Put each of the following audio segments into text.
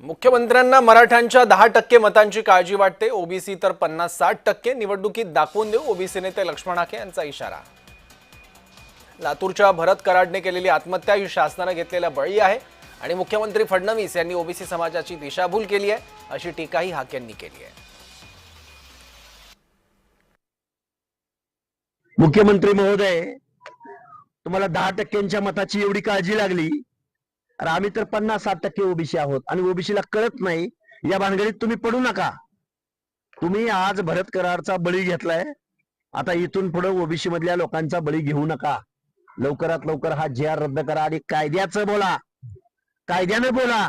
मुख्यमंत्र्यांना मराठ्यांच्या दहा टक्के मतांची काळजी वाटते. ओबीसी तर पन्नास साठ टक्के. निवडणुकीत दाखवून देऊ ओबीसी नेते लक्ष्मण आखे यांचा इशारा. लातूरच्या भरत कराडने केलेली आत्महत्या ही शासनानं घेतलेला बळी आहे. आणि मुख्यमंत्री फडणवीस यांनी ओबीसी समाजाची दिशाभूल केली आहे. अशी टीकाही यांनी केली आहे. मुख्यमंत्री महोदय तुम्हाला दहा टक्क्यांच्या मताची एवढी काळजी लागली. अरे आम्ही तर पन्नास साठ टक्के ओबीसी आहोत आणि ओबीसीला कळत नाही या भानगडीत तुम्ही पडू नका. तुम्ही आज भरत करारचा बळी घेतलाय. आता इथून पुढे ओबीसी मधल्या लोकांचा बळी घेऊ नका. लवकरात लवकर हा जी आर रद्द करा आणि कायद्याचं बोला. कायद्याने बोला.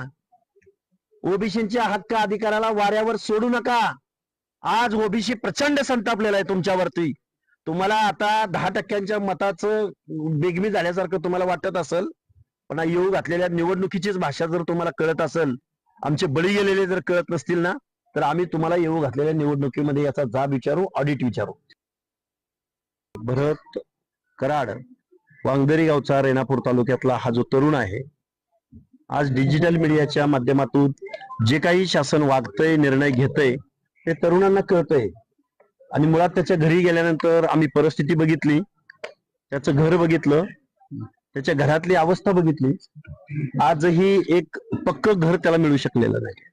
ओबीसीच्या हक्क अधिकाराला वाऱ्यावर सोडू नका. आज ओबीसी प्रचंड संतापलेला आहे तुमच्यावरती. तुम्हाला आता दहा टक्क्यांच्या मताचं बेगमी झाल्यासारखं तुम्हाला वाटत असेल पण येऊ घातलेल्या निवडणुकीचीच भाषा जर तुम्हाला कळत असेल आमचे बळी गेलेले जर कळत नसतील ना तर आम्ही तुम्हाला येऊ घातलेल्या निवडणुकीमध्ये याचा जाब विचारू ऑडिट विचारू. भरत कराड वांगदरी गावचा रेणापूर तालुक्यातला हा जो तरुण आहे आज डिजिटल मीडियाच्या माध्यमातून जे काही शासन वागतंय निर्णय घेतय ते तरुणांना कळतंय. आणि मुळात त्याच्या घरी गेल्यानंतर आम्ही परिस्थिती बघितली त्याचं घर बघितलं त्याच्या घरातली अवस्था बघितली आजही एक पक्क घर त्याला मिळू शकलेलं नाही.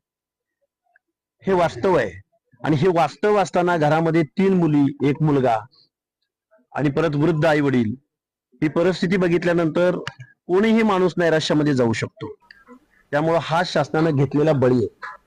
हे वास्तव आहे. आणि हे वास्तव असताना घरामध्ये तीन मुली एक मुलगा आणि परत वृद्ध आई वडील ही परिस्थिती बघितल्यानंतर कोणीही माणूस नैराश्यामध्ये जाऊ शकतो. त्यामुळं हा शासनानं घेतलेला बळी आहे.